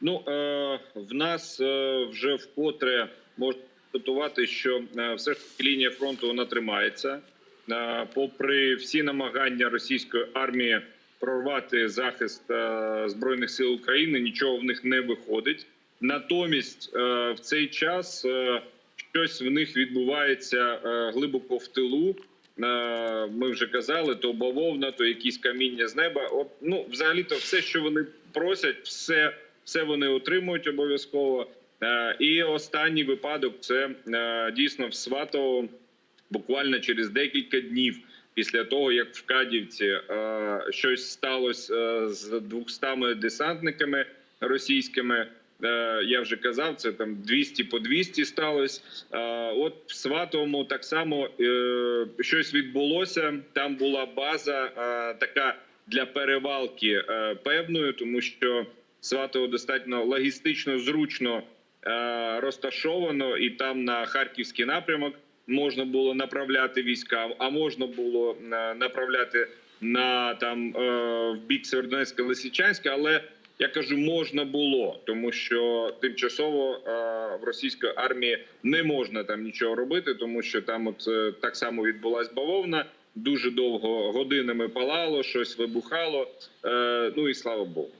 Ну е, в нас е, вже вкотре можна констатувати, що е, все ж таки лінія фронту вона тримається. Е, попри всі намагання російської армії прорвати захист е, збройних сил України, нічого в них не виходить. Натомість е, в цей час е, щось в них відбувається е, глибоко в тилу. Е, Ми вже казали, то бавовна, то якісь каміння з неба. От ну, взагалі, то все, що вони просять, все, все вони отримують обов'язково. Е, І останній випадок це е, дійсно в Сватово буквально через декілька днів після того, як в Кадівці е, щось сталося з 200 десантниками російськими. Я вже казав, це там 200 по 200 сталося. От в Сватовому так само щось відбулося. Там була база така для перевалки певною, тому що Сватово достатньо логістично зручно е, розташовано, і там на харківський напрямок можна було направляти війська, а можна було е, направляти на там е, в бік Северодонецька Лисичанська, але я кажу, можна було, тому що тимчасово е, в російської армії не можна там нічого робити, тому що там, от е, так само відбулась бавовна. Дуже довго годинами палало, щось вибухало. Е, ну і слава Богу.